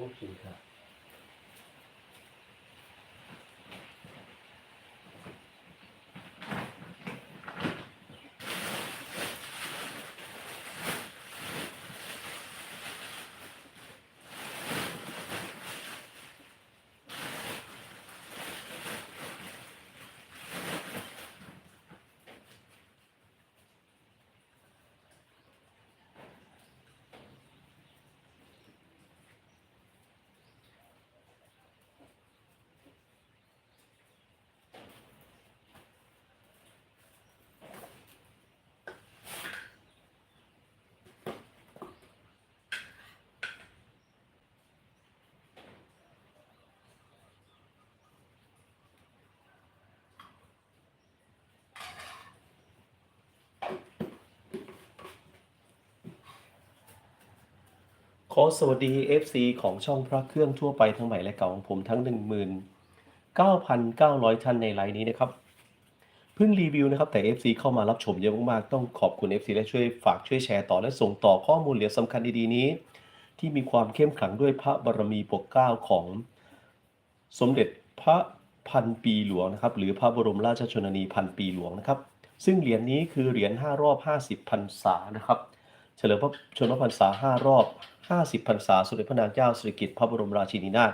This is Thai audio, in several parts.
โอเขอสวัสดี FC ของช่องพระเครื่องทั่วไปทั้งใหม่และเก่าของผมทั้ง 19,900 ท่านในไลน์นี้นะครับ เพิ่งรีวิวนะครับแต่ FC เข้ามารับชมเยอะมากๆ ต้องขอบคุณ FC และช่วยฝากช่วยแชร์ต่อและส่งต่อข้อมูลเหรียญสำคัญดีๆนี้ ที่มีความเข้มขลังด้วยพระบารมีปกเกล้าของ สมเด็จพระพันปีหลวงนะครับหรือพระบรมราชชนนีพันปีหลวงนะครับ ซึ่งเหรียญนี้คือเหรียญ5รอบ50พรรษานะครับ เฉลิมพระชนมพรรษา5รอบ 50พรรษาสมเด็จพระนางเจ้าสิริกิติ์พระบรมราชินีนาถ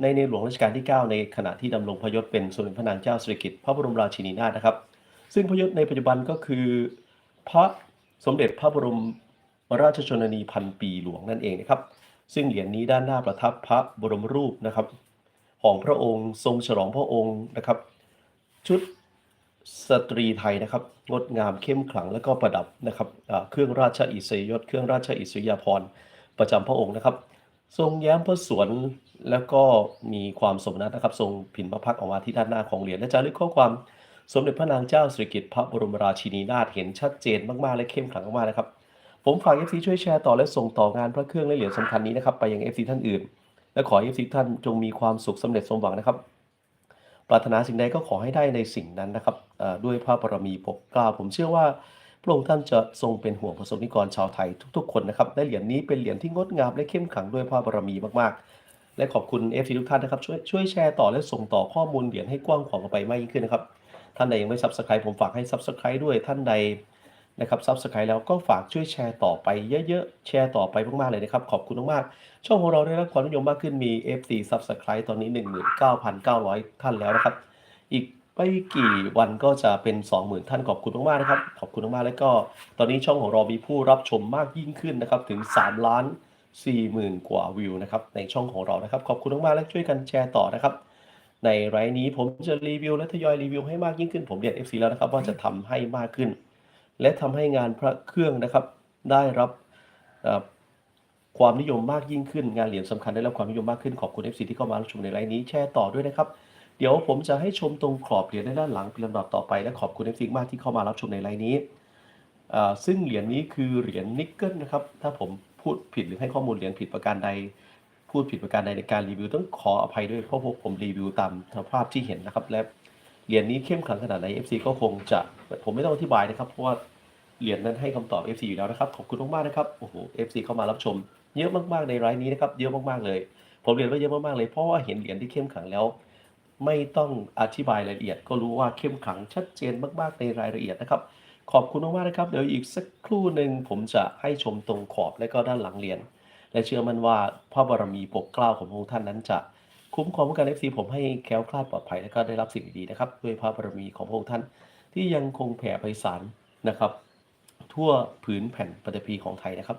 ในในหลวงรัชกาลที่ 9 ในขณะที่ดำรงพยศเป็นสมเด็จพระนางเจ้าสิริกิติ์พระบรมราชินีนาถนะครับ ซึ่งพยศในปัจจุบันก็คือพระสมเด็จพระบรมราชชนนีพันปีหลวงนั่นเองนะครับ ซึ่งเหรียญนี้ด้านหน้าประทับพระบรมรูปนะครับ ของพระองค์ทรงฉลองพระองค์นะครับ ชุด สตรีไทยนะครับงดงามเข้มขลังและก็ประดับนะครับเครื่องราชอิสริยยศเครื่องราชอิสริยาภรณ์ประจำพระองค์นะครับ ทรงแย้มพระสวนแล้วก็มีความสมนัตนะครับ ทรงผินพระพักออกมาที่ด้านหน้าของเหรียญและจารึกข้อความสมเด็จพระนางเจ้าสิริกิติ์พระบรมราชินีนาถเห็นชัดเจนมากๆและเข้มขลังมากนะครับ ผมฝาก FC ช่วยแชร์ต่อและส่งต่องานพระเครื่องและเหรียญสำคัญนี้นะครับไปยัง FC ท่านอื่น และขอให้ FC ท่านจงมีความสุขสำเร็จสมหวังนะครับ ปรารถนาสิ่งใดก็ขอให้ได้ในสิ่งนั้นนะครับด้วยพระบารมีปกเกล้าผมเชื่อว่าพระองค์ท่านจะทรงเป็นห่วงประสบนิกรชาวไทยทุก ๆ คนนะครับและเหรียญนี้เป็นเหรียญที่งดงามและเข้มขังด้วยพระบารมีมากๆ และขอบคุณเอฟทุกท่านนะครับช่วยช่วยแชร์ต่อและส่งต่อข้อมูลเหรียญให้กว้างขวางออกไปมากยิ่งขึ้นนะครับท่านใดยังไม่ซับสไครต์ผมฝากให้ซับสไครต์ด้วยท่านใด นะครับ Subscribe แล้วก็ฝากช่วยแชร์ต่อไปเยอะๆ แชร์ต่อไปมากๆเลยนะครับ ขอบคุณมากๆช่องของเราได้รับความนิยมมากขึ้นมี FC Subscribe ตอนนี้ 19,900 ท่านแล้วนะครับ อีกไม่กี่วันก็จะเป็น 20,000 ท่านขอบคุณมากๆนะครับ ขอบคุณมากๆแล้วก็ ตอนนี้ช่องของเรามีผู้รับชมมากยิ่งขึ้นนะครับถึง3ล้าน40,000 กว่าวิวนะครับในช่องของเรานะครับ ขอบคุณมากๆและช่วยกันแชร์ต่อนะครับในไลน์นี้ผมจะรีวิวและทยอยรีวิวให้มากยิ่งขึ้นผมเรียน FC แล้วนะครับว่าจะทำให้มากขึ้น และทำให้งานพระเครื่องนะครับ ได้รับความนิยมมากยิ่งขึ้น งานเหรียญสำคัญได้รับความนิยมมากขึ้นขอบคุณ FC ที่เข้ามารับชมในไลน์นี้แชร์ต่อด้วยนะครับเดี๋ยวผมจะให้ชมตรงขอบเหรียญในด้านหลังเป็นลำดับต่อไปและขอบคุณ FC มากที่เข้ามารับชมในไลน์นี้ ซึ่งเหรียญนี้คือเหรียญนิกเกิลนะครับ ถ้าผมพูดผิดหรือให้ข้อมูลเหรียญผิดประการใด พูดผิดประการใดในการรีวิวต้องขออภัยด้วยเพราะพวกผมรีวิวตามสภาพที่เห็นนะครับและ เหรียญนี้เข้มขังขนาดไหน FC ก็คงจะผมไม่ต้องอธิบายนะครับ เพราะว่าเหรียญนั้นให้คำตอบ FC อยู่แล้วนะครับ ขอบคุณมากๆนะครับโอ้โห FC เข้ามารับชม เยอะมากๆในไลน์นี้นะครับเยอะมากๆเลย ผมเรียนว่าเยอะมากๆเลยเพราะว่าเห็นเหรียญที่เข้มขังแล้ว ไม่ต้องอธิบายรายละเอียด ก็รู้ว่าเข้มขังชัดเจนมากๆในรายละเอียดนะครับขอบคุณมากๆนะครับเดี๋ยวอีกสักครู่หนึ่งผมจะให้ชมตรงขอบและก็ด้านหลังเหรียญและเชื่อมั่นว่าพระบารมีปกเกล้าของพระองค์ท่านนั้นจะ คุ้มครองผู้การเอฟซีผมให้แคล้วคลาดปลอดภัยและก็ได้รับสิ่งดีๆนะครับด้วยพระบารมีของพระองค์ท่านที่ยังคงแผ่ไพศาลนะครับ ทั่วผืนแผ่นปฐพีของไทยนะครับ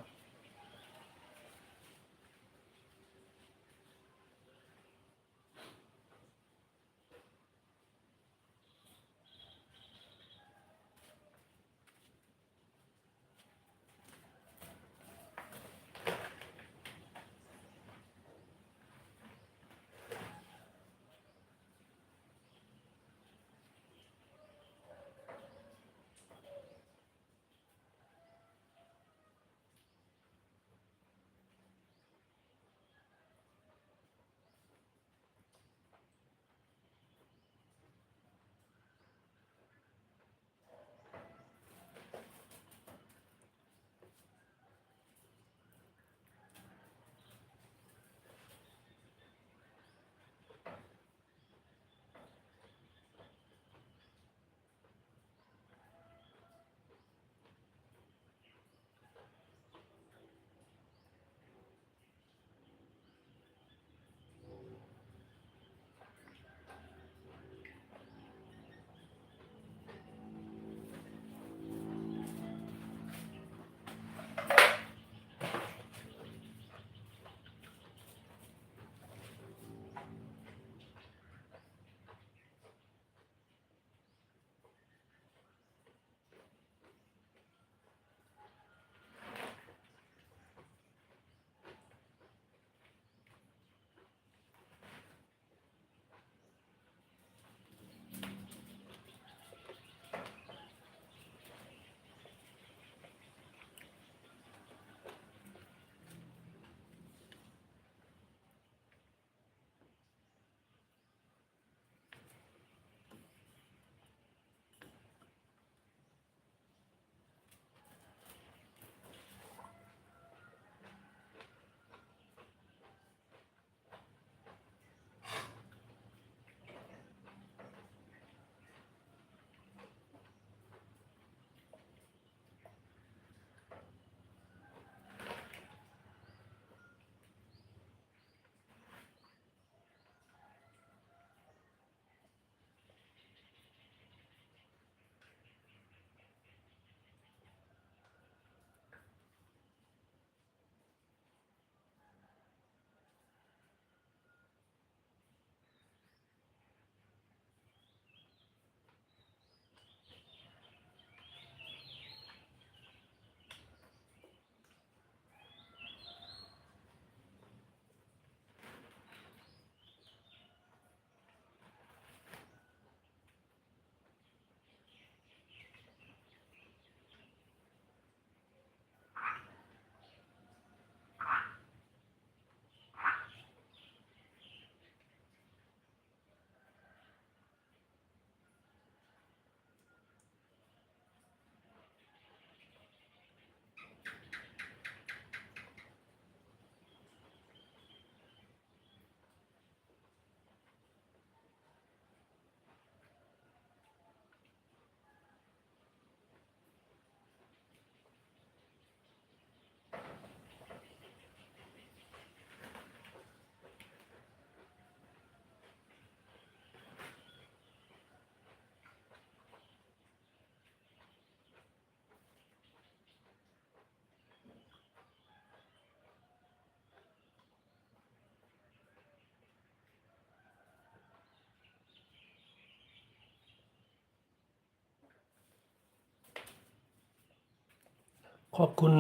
ขอบคุณ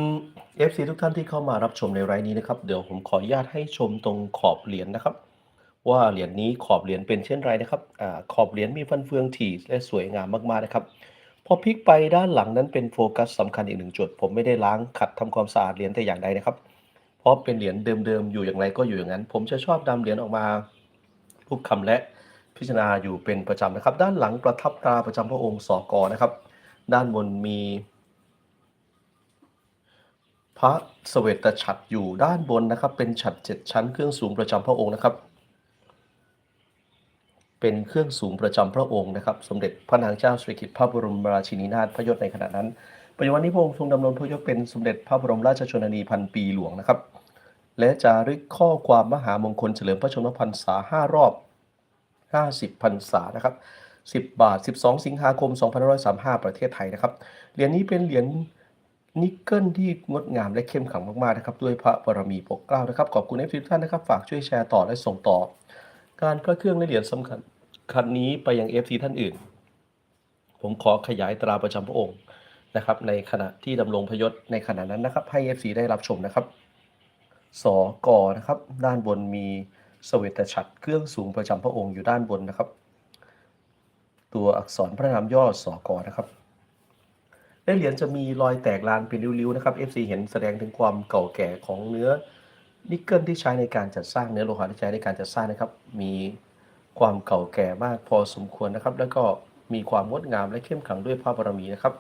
FC ทุกท่านที่เข้ามารับชมในไลฟ์นี้นะครับ เดี๋ยวผมขออนุญาตให้ชมตรงขอบเหรียญนะครับ ว่าเหรียญนี้ขอบเหรียญเป็นเช่นไรนะครับอาขอบเหรียญมีฟันเฟืองถี่และสวยงามมากๆนะครับ พอพลิกไปด้านหลังนั้นเป็นโฟกัสสำคัญอีกหนึ่งจุด ผมไม่ได้ล้างขัดทำความสะอาดเหรียญแต่อย่างใดนะครับ เพราะเป็นเหรียญเดิมๆอยู่อย่างไรก็อยู่อย่างนั้น ผมจะชอบนำเหรียญออกมารูปคำและพิจารณาอยู่เป็นประจำนะครับ ด้านหลังประทับตราประจำพระองค์สอกนะครับ ด้านบนมี พระเสวตฉัตรอยู่ด้านบนนะครับ เป็นฉัตรเจ็ดชั้นเครื่องสูงประจำพระองค์นะครับ เป็นเครื่องสูงประจำพระองค์นะครับ สมเด็จพระนางเจ้าสิริกิติ์พระบรมราชินีนาถพระยศในขณะนั้นปัจจุบันนี้พระองค์ทรงดำรงพระยศเป็นสมเด็จพระบรมราชชนนีพันปีหลวงนะครับ และจารึกข้อความมหามงคลเฉลิมพระชนมพรรษาห้ารอบ50พรรษานะครับ10บาท 12 สิงหาคม 2535 ประเทศไทยนะครับ เหรียญนี้เป็นเหรียญ นิกเกิลที่งดงามและเข้มขังมากๆนะครับด้วยพระบารมีปกเกล้านะครับขอบคุณเอฟซีทุกท่านนะครับฝากช่วยแชร์ต่อและส่งต่อ การพระเครื่องและเหรียญสำคัญคันนี้ไปยังเอฟซีท่านอื่น ผมขอขยายตราประจำพระองค์นะครับในขณะที่ดำรงพยศในขณะนั้นนะครับให้ FC ได้รับชมนะครับสกอนะครับด้านบนมีสเวตฉัตรเครื่องสูงประจำพระองค์อยู่ด้านบนนะครับ ตัวอักษรพระนามย่อสกอนะครับ และเหรียญจะมีรอยแตกลานเป็นริ้วๆนะครับ FC เห็นแสดงถึงความเก่าแก่ของเนื้อนิกเกิลที่ใช้ในการจัดสร้างเนื้อโลหะที่ใช้ในการจัดสร้างนะครับ มีความเก่าแก่มากพอสมควรนะครับ แล้วก็มีความงดงามและเข้มขลังด้วยพระบารมีนะครับ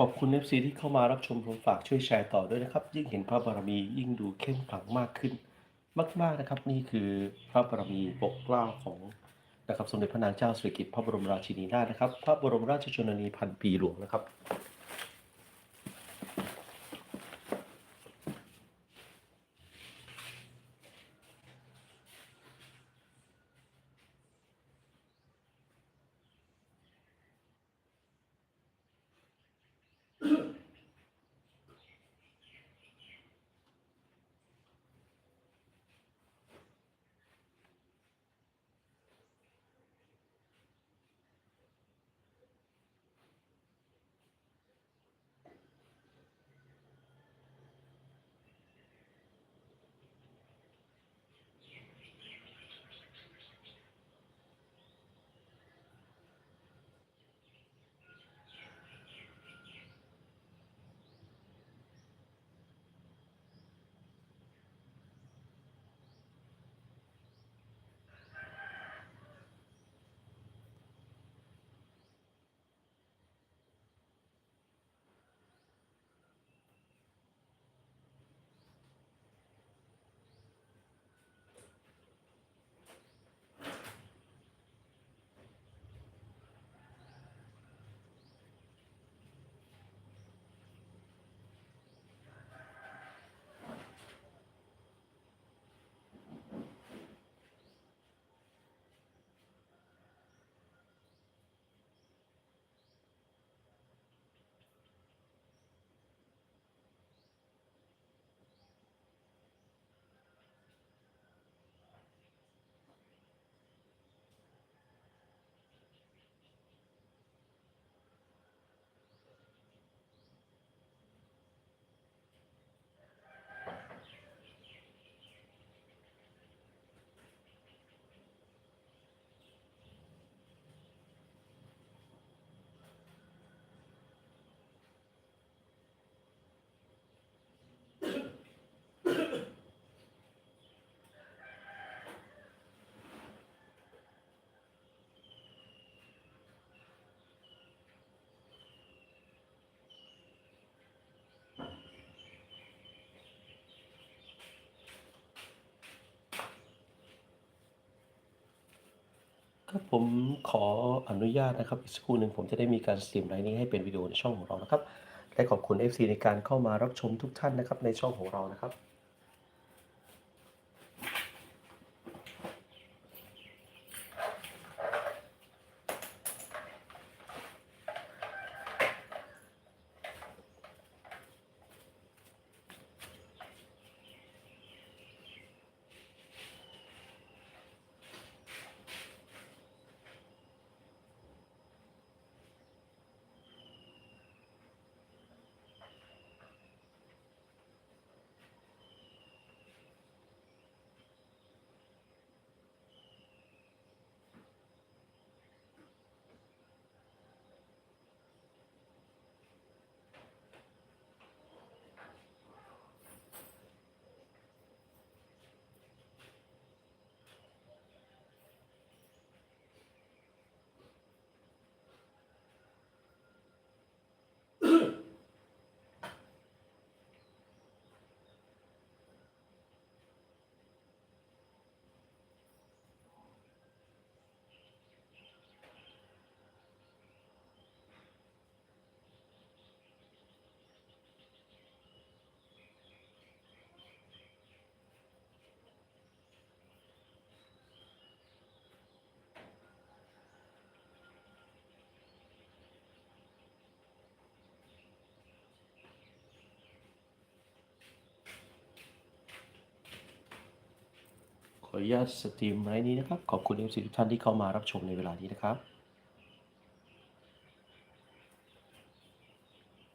ขอบคุณเนฟซีที่เข้ามารับชมผมฝากช่วยแชร์ต่อด้วยนะครับ ยิ่งเห็นพระบารมียิ่งดูเข้มขลังมากขึ้น มาก ๆนะครับ นี่คือพระบารมีปกเกล้าของนะครับสมเด็จพระนางเจ้าสิริกิติ์พระบรมราชินีนาถนะครับ พระบรมราชชนนีพันปีหลวงนะครับ ครับผมขออนุญาตนะครับอีกสักครู่หนึ่งผมจะได้มีการสตรีมไลน์นี้ให้เป็นวิดีโอในช่องของเรานะครับและขอบคุณ FC ในการเข้ามารับชมทุกท่านนะครับในช่องของเรานะครับ ออนุญาตสตรีมไลน์นี้นะครับ ขอบคุณ FC ทุกท่านที่เข้ามารับชมในเวลานี้นะครับ